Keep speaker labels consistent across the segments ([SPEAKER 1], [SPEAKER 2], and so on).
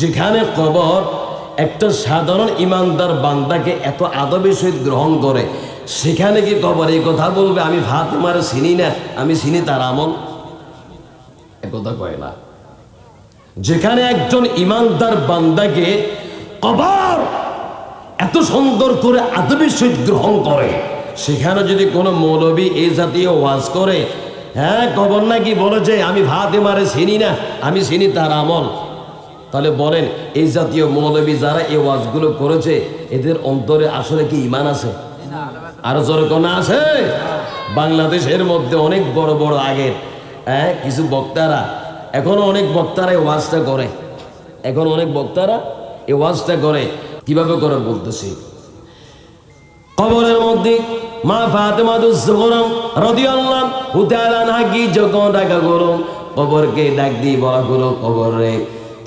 [SPEAKER 1] যেখানে কবর একটা সাধারণ ইমানদার বান্দাকে এত আদবের সহিত গ্রহণ করে, সেখানে কি কবর? এই কথা বলবে, আমি ভাত আমার চিনি না, আমি চিনি তার আমল। একথা কয় না। যেখানে একজন ইমানদার বান্দাকে কবর এত সুন্দর করে আদবের সহিত গ্রহণ করে, সেখানে যদি কোনো মৌলবী এই জাতীয় ওয়াজ করে হ্যাঁ কবর নাকি? বলেছে আমি ভাত মারে চিনি না, আমি চিনি তার আমল। তাহলে বলেন, এই জাতীয় মৌলবী যারা এই ওয়াজগুলো করেছে, এদের অন্তরে আসলে কি ইমান আছে? আরও জোরকনা আছে? বাংলাদেশের মধ্যে অনেক বড় বড় আগের হ্যাঁ কিছু বক্তারা, এখনও অনেক বক্তারা এই ওয়াজটা করে। এখন অনেক বক্তারা এই ওয়াজটা করে। কীভাবে করে বলতেছি? কবরের মধ্যে মা দুসগরম রাদিয়াল্লাহু হুতালা নাকি যখন ডাকা করো কবরকে ডাক দিয়ে বলা করো কবর রে।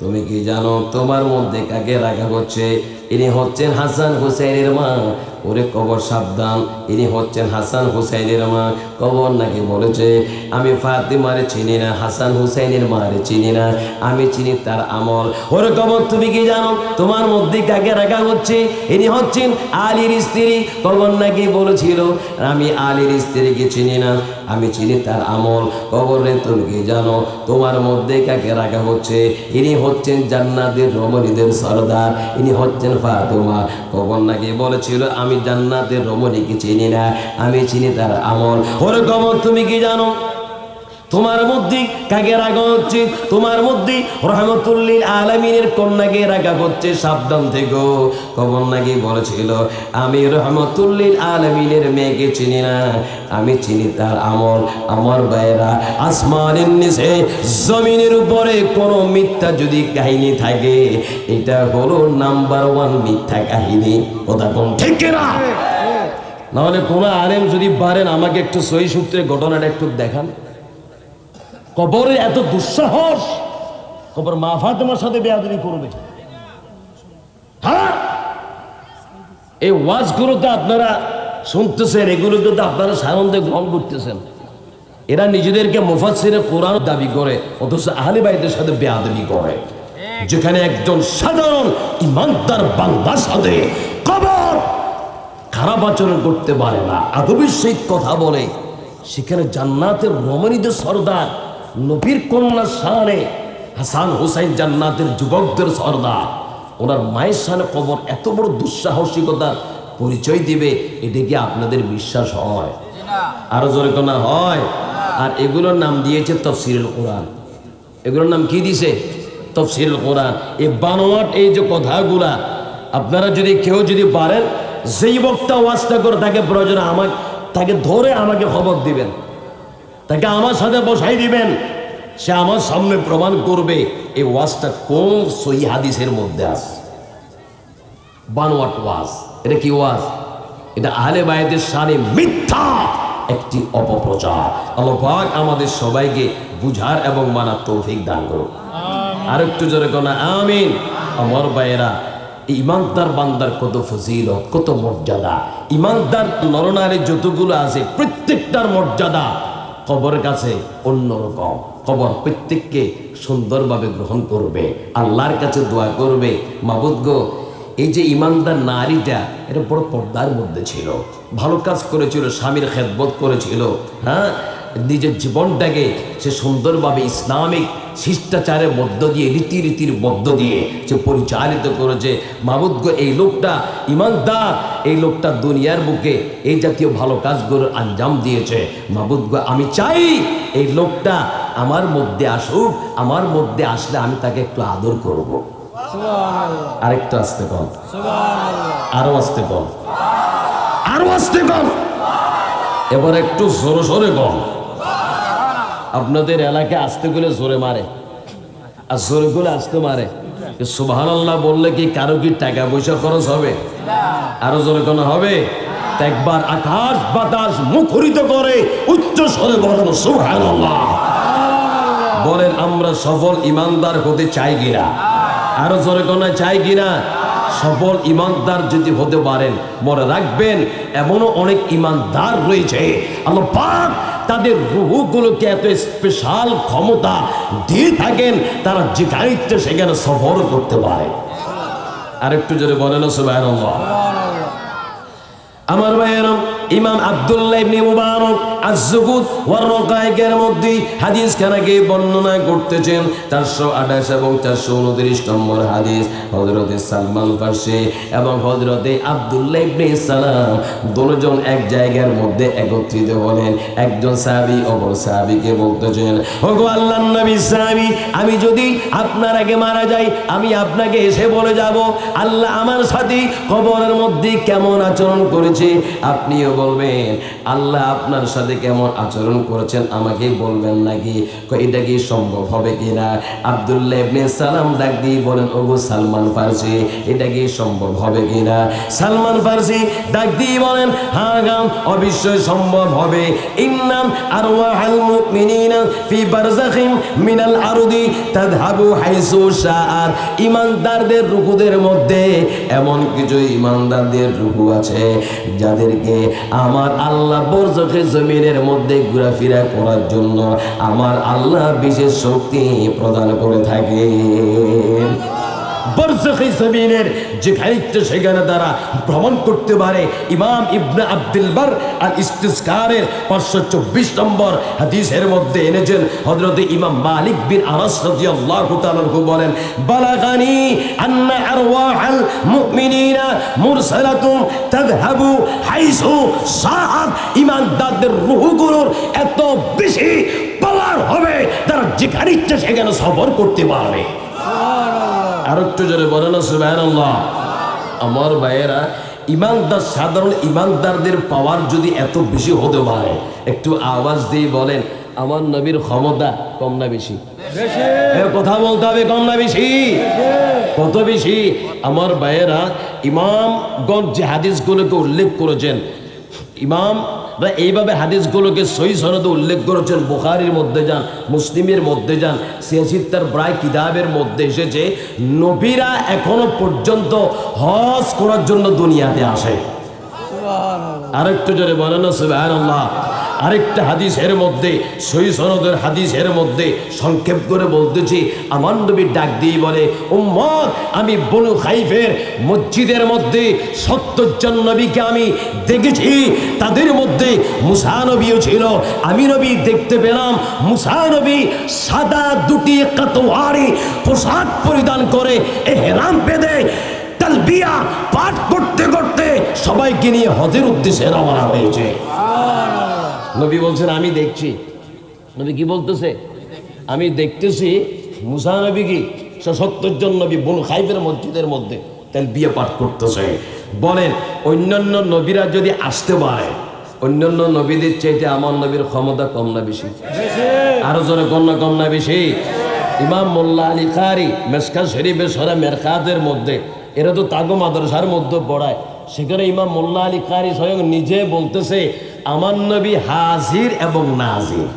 [SPEAKER 1] তুমি কি জানো তোমার মধ্যে কাকে রাখা হচ্ছে? ইনি হচ্ছেন হাসান হুসাইনের মা। ওরে কবর সাবধান, ইনি হচ্ছেন হাসান হুসাইনের মা। কবর নাকি বলেছে, আমি ফাতেমারে চিনি না, হাসান হুসাইনের মারে চিনি না, আমি চিনি তার আমল। ওরে কবর, তুমি কি জানো তোমার মধ্যে কাকে রাখা হচ্ছে? ইনি হচ্ছেন আলীর স্ত্রী। কবর নাকি বলেছিল, আমি আলীর স্ত্রীকে চিনি না, আমি চিনি তার আমল। কবরে তুমি কি জানো তোমার মধ্যে কাকে রাখা হচ্ছে? ইনি হচ্ছেন জান্নাতের রমণীদের সর্দার। ইনি হচ্ছেন ফাতেমা। নাকি বলেছিল, আমি জান্নাতের রমণীকে চিনি না, আমি চিনি তার আমল। ওর কবর, তুমি কি জানো? তোমার মধ্যে কাকে রাখা হচ্ছে? তোমার মধ্যে রহমতুল্লিল আলমিনের কন্যাকে রাখা হচ্ছে সাবধান থেকে। কবর নাকি বলেছিল আমি রহমতুল্লিল আলমিনের মেয়েকে চিনি না। আমি চিনি তার আমল। আমার ভাইয়েরা আসমানের নিচে জমিনের উপরে কোনো মিথ্যা যদি কাহিনী থাকে এটা হলো নাম্বার ওয়ান মিথ্যা কাহিনী। কথা কোন? ঠিক না নাহলে কোনো আলেম যদি পারেন আমাকে একটু সহি সূত্রে ঘটনাটা একটু দেখান। কবরে এত দুঃসাহস, কবর মা ফাতেমার সাথে বেয়াদবি করবে। হ্যাঁ? এই ওয়াজগুলোতে আপনারা শুনতেছেন এগুলোতে তো আপনারা সানন্দে গ্রহণ করতেছেন। এরা নিজেদেরকে মুফাসিরে কোরআন দাবি করে, অথচ আহলে বাইদের সাথে বেয়াদবি করে। যেখানে একজন সাধারণ ইমানদার বান্দার সাথে কবর খারাপ আচরণ করতে পারে না। আদবের সেই কথা বলে, সেখানে জান্নাতের রমণীদের সর্দার নবীর কন্যা সানে হাসান হুসাইন জান্নাতের যুবকদের সর্দার। ওনার মায়ের সানে কবর এত বড় দুঃসাহসিকতার পরিচয় দিবে, এটা কি আপনাদের বিশ্বাস হয়? আরও জোরে কোনা হয়। আর এগুলোর নাম দিয়েছে তফসিরুল কোরআন। এগুলোর নাম কি দিছে? তফসিরুল কোরআন। এই বানোয়াট, এই যে কথাগুলা, আপনারা যদি কেউ যদি পারেন যেই বক্তা ওয়াজটা করে তাকে প্রয়োজনে আমাকে, তাকে ধরে আমাকে খবর দিবেন। তাকে আমার সাথে বসাই দিবেন। সে আমার সামনে প্রমাণ করবে এই ওয়াজটা কোন সহি হাদিসের মধ্যে আছে। বানোয়াট ওয়াজ? এটা কি ওয়াজ? এটা আহলে বায়েদের সানে মিথ্যা একটি অপপ্রচার। আল্লাহ পাক আমাদের সবাইকে বুঝার এবং মানার তৌফিক দান করুন আর একটু জোরে কোনা আমিন। আমার ভাইয়েরা ইমানদার বান্দার কত ফজিলত কত মর্যাদা। ইমানদার নরনারী যতগুলো আছে প্রত্যেকটার মর্যাদা কবর কাছে অন্যরকম। কবর প্রত্যেককে সুন্দরভাবে গ্রহণ করবে। আল্লাহর কাছে দোয়া করবে। মাবুদ গো, এই যে ইমানদার নারীটা, এটা বড় পর্দার মধ্যে ছিল। ভালো কাজ করেছিল, স্বামীর খেদবোধ করেছিল হ্যাঁ? নিজের জীবনটাকে সে সুন্দরভাবে ইসলামিক শিষ্টাচারের মধ্য দিয়ে রীতিরীতির মধ্য দিয়ে সে পরিচালিত করেছে। মাবুদ্গ এই লোকটা ইমানদার এই লোকটা দুনিয়ার বুকে এই জাতীয় ভালো কাজগুলো আঞ্জাম দিয়েছে। মাবুদ্গ আমি চাই এই লোকটা আমার মধ্যে আসুক আমার মধ্যে আসলে আমি তাকে একটু আদর করব। আরেকটু আসতে কম আরও আসতে কম আরও আসতে কম এবার একটু জোরে সরে কম আপনাদের এলাকায় আসতে গেলে জোরে মারে। আর জোরে গেলে আসতে মারে। সুবাহান বললে কি কারও কি টাকা পয়সা খরচ হবে? আরও জোরে কোনো হবে? একবার আকাশ বাতাস মুখরিত করে উচ্চ স্বরে বলেন সুবহান আল্লাহ বলেন, আমরা সফল ইমানদার হতে চাই কিনা? আরও জোরে কোনো চাই কিনা? সফল ইমানদার যদি হতে পারেন, মনে রাখবেন, এমনও অনেক ইমানদার রয়েছে। আল্লাহ পাক তাদের রুহুগুলোকে এত স্পেশাল ক্ষমতা দিয়ে থাকেন, তারা যেখানে ইচ্ছে সেখানে সফর করতে পারে। আর একটু জোরে বলেন সুবাহ আমার ভাইয়ের, ইমাম আবদুল্লাহ ইবনে মুবারক আজ-জুহুদ ওয়ার মধ্যে হাদিস খানাকে বর্ণনা করতেছেন 428 এবং 429 নম্বর হাদিস। হযরতে সালমান ফারসি এবং হযরতে আব্দুল্লাহ ইবনে সালাম দুজন এক জায়গার মধ্যে একত্রিত হলেন। একজন সাহাবী, অপর সাহাবীকে বলতেছেন, ওগো আল্লাহর নবী সাহাবী, আমি যদি আপনার আগে মারা যাই, আমি আপনাকে এসে বলে যাব, আল্লাহ আমার সাথে কবরের মধ্যে কেমন আচরণ করেছে? আপনিও বলবেন, আল্লাহ আপনার সাথে কেমন আচরণ করেছেন আমাকে বলবেন নাকি? এটা কি সম্ভব হবে কিনা? আব্দুল্লাহ ইবনে সালাম ডাক দিয়ে বলেন, ওগো সালমান ফারসি, এটা কি সম্ভব হবে কিনা? সালমান ফারসি ডাক দিয়ে বলেন হ্যাঁ গাম, অবশ্যই সম্ভব হবে। ইন্নাম আরওয়াহাল মুমিনিনা ফি বারযাখিম মিনাল আরদি তাযহাবু হাইসু শাআর ইমানদারদের রুকুদের মধ্যে এমন কিছু ইমানদারদের রুকু আছে যাদেরকে আমার আল্লাহ বরজখে জমিনের মধ্যে ঘোরাফেরা করার জন্য আমার আল্লাহ বিশেষ শক্তি প্রদান করে থাকে বরজখে জমিনের যেখানে ইচ্ছে সেখানে তারা ভ্রমণ করতে পারে ইমাম ইবনে আব্দুল বার আর ইস্তিসকারের পাঁচশো চব্বিশ নম্বর হাদিসের মধ্যে এনেছেন। হজরতে ইমাম মালিক বিন আনাস রাদিয়াল্লাহু তাআলা বলেন, বালাগানি আন্না হাইসু সাআত। ইমানদারদের এত বেশি পাওয়ার হবে তারা যেখানে ইচ্ছে সেখানে সফর করতে পারবে। আর একটু জোরে বলেন সুবহানাল্লাহ। আমার ভাইয়েরা ইমানদার সাধারণ ইমানদারদের পাওয়ার যদি এত বেশি হতে পারে একটু আওয়াজ দিয়ে বলেন আমার নবীর ক্ষমতা কম না বেশি? কথা বলতে হবে কম না বেশি। কত বেশি? আমার ভাইয়েরা ইমামগঞ্জ যে হাদিসগুলোকে উল্লেখ করেছেন ইমাম এইভাবে হাদিসগুলোকে সই সনদে উল্লেখ করেছেন বুখারির মধ্যে যান মুসলিমের মধ্যে যান সিয়াসিত্তার প্রায় কিতাবের মধ্যে এসেছে নবীরা এখনও পর্যন্ত হজ করার জন্য দুনিয়াতে আসে। আরেকটু জোরে বলেন সুবহানাল্লাহ। আরেকটা হাদিস এর মধ্যে, সহি সনদের হাদিস এর মধ্যে সংক্ষেপ করে বলতেছি, আমার নবী ডাক দিয়ে বলে, উম্মত, আমি বনু খাইফের মসজিদের মধ্যে সত্তর জন নবীকে আমি দেখেছি। তাদের মধ্যে মুসা নবীও ছিল। আমি নবী দেখতে পেলাম, মুসা নবী সাদা দুটি কাতোয়ারি পোশাক পরিধান করে এহরাম বেঁধে তালবিয়া পাঠ করতে করতে সবাইকে নিয়ে হজের উদ্দেশ্যে রওনা হয়েছে। নবী বলছেন, আমি দেখছি। নবী কি বলতেছে? আমি দেখতেছি মুসা নবী কি সত্তর জন নবী বনু খাইফের মসজিদের মধ্যে তাহলে বিয়ে পাঠ করতেছে। বলেন, অন্যান্য নবীরা যদি আসতে পারে, অন্যান্য নবীদের চাইতে আমার নবীর ক্ষমতা কম না বেশি। আরও জনে না কম না বেশি। ইমাম মোল্লা আলী কারি মেসকা শরীফের সরা মেরকাতের মধ্যে, এরা তো তাগো মাদ্রাসার মধ্যে পড়ায়। সেখানে ইমাম মোল্লা আলী কারি স্বয়ং নিজে বলতেছে আমার নবী হাজির এবং নাজির।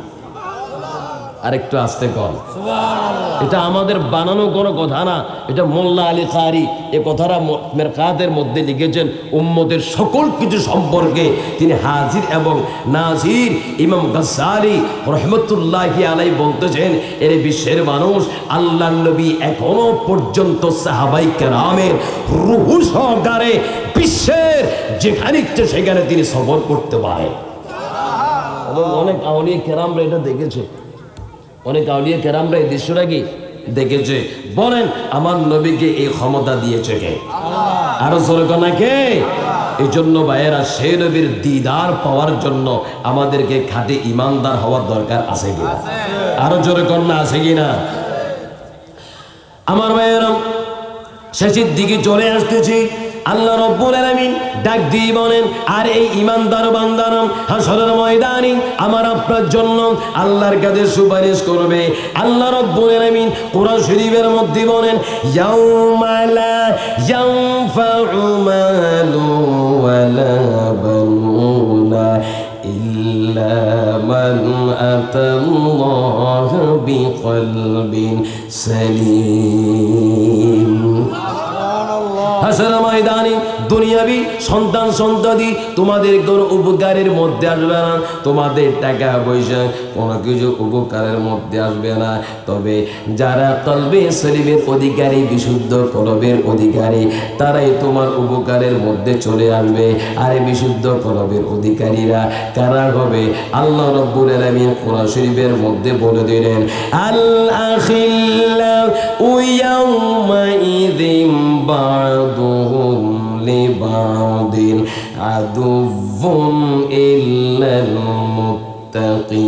[SPEAKER 1] আরেকটু আসতে কম এটা আমাদের বানানো কোনো কথা না। এটা মোল্লা আলী কারি এ কথাটা মেরকাতের মধ্যে লিখেছেন। উম্মদের সকল কিছু সম্পর্কে তিনি হাজির এবং নাজির ইমাম গজ্জালি রহমতুল্লাহি আলাই বলতেছেন এর বিশ্বের মানুষ আল্লাহ নবী এখনও পর্যন্ত সাহাবাই কেরামের রুহু সহকারে বিশ্বের যেখানে ইচ্ছে সেখানে তিনি সফর করতে পারে। অনেক আউলিয়া কেরামরা এটা দেখেছে। অনেক আউলিয়া কেরামরা এই দৃশ্যটা কি দেখেছে? বলেন, আমার নবীকে এই ক্ষমতা দিয়েছে কে? আরও জোরে না কে? এই জন্য ভাইয়েরা, সে নবীর দিদার পাওয়ার জন্য আমাদেরকে খাঁটি ইমানদার হওয়ার দরকার আছে কি আরও জোরে কন্যা আছে কিনা? আমার ভাইয়েরা, শেষের দিকে চলে আসতেছি। আল্লাহ রব্বুল আলামিন ডাক দিয়ে বলেন, আর এই ইমানদার বান্দারম হাসরের ময়দানে আমার আপনার জন্য আল্লাহর কাছে সুপারিশ করবে। আল্লাহ রব্বুল আলামিন কোরআন শরীফের মধ্যে বলেন ইয়াউমালা ইয়ানফাউ মালু ওয়ালা বানুনা ইল্লা মান আতাল্লাহ বিকলবিন সালিম। হাসর ময়দানে দুনিয়াবি, সন্তান সন্ততি, তোমাদের কোনো উপকারের মধ্যে আসবে না। তোমাদের টাকা পয়সা কোনো কিছু উপকারের মধ্যে আসবে না। তবে যারা কলবে শরীফের অধিকারী, বিশুদ্ধ কলবের অধিকারী, তারাই তোমার উপকারের মধ্যে চলে আসবে। আর বিশুদ্ধ কলবের অধিকারীরা কারা হবে? আল্লাহ রব্বুল আলামিন কোরআন শরীফের মধ্যে বলে দিলেন আল আখিল্লা ইয়াউমাইযিম লিবা'দিন আদুవ్বুন ইল্লাল মুত্তাকিন।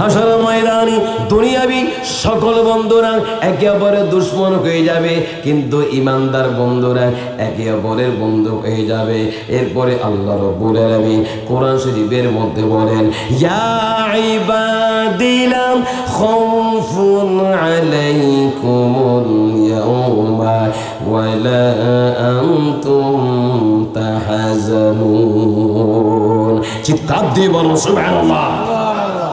[SPEAKER 1] হাসর ময়দানি দুনিয়াবি সকল বন্ধুরা একে অপরের দুশ্মন হয়ে যাবে, কিন্তু ইমানদার বন্ধুরা একে অপরের বন্ধু হয়ে যাবে। এরপরে আল্লাহ রব্বুল আলামিন কোরআন শরীফের মধ্যে বলেন, ইয়া ইবাদিলাম খাউফুন আলাইকুমুল ইয়াউমা ওয়ালা আনতুম তাহাজানুন। চিৎকার দিয়ে বলো সুবহানাল্লাহ।